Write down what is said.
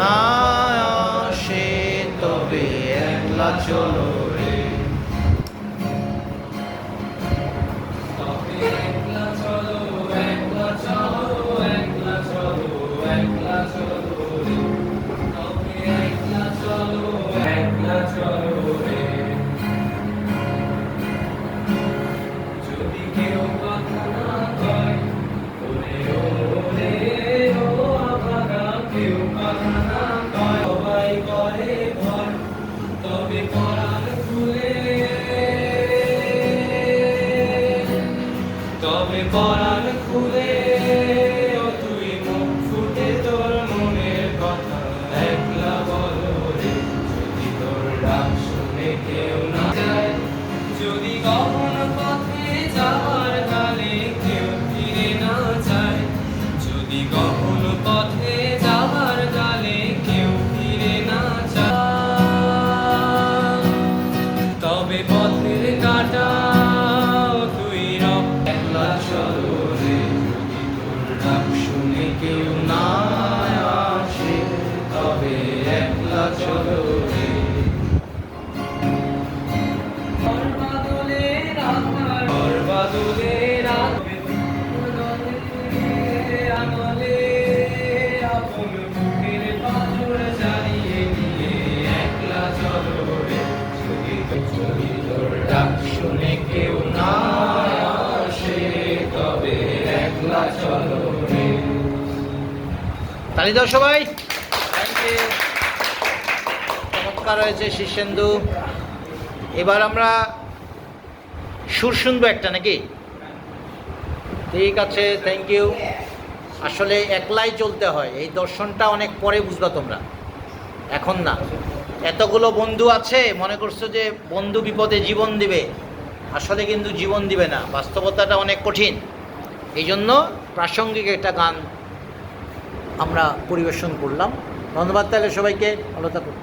না সে তবে একলা চলো। তবে পরাণ খুলে, ও তুই মুখ ফুটে তোর মনের কথা। একলা বলো রে, যদি তোর ডাক শুনে কেউ না যায়, যদি কখন পথে যাওয়ার কালে কেউ ফিরে না যায়, যদি কখন যদি তোর ডাক শুনে কেউ না আসে তবে একলা চলো রে তালি দাও সবাই। চমৎকার হয়েছে শীর্ষেন্দু এবার আমরা সুর শুনব একটা নাকি? ঠিক আছে থ্যাংক ইউ আসলে একলাই চলতে হয়, এই দর্শনটা অনেক পরে বুঝবা তোমরা। এখন না, এতগুলো বন্ধু আছে, মনে করছ যে বন্ধু বিপদে জীবন দিবে, আসলে কিন্তু জীবন দিবে না, বাস্তবতাটা অনেক কঠিন। এই জন্য প্রাসঙ্গিক একটা গান আমরা পরিবেশন করলাম। ধন্যবাদ তাহলে সবাইকে ভালো থাকুন।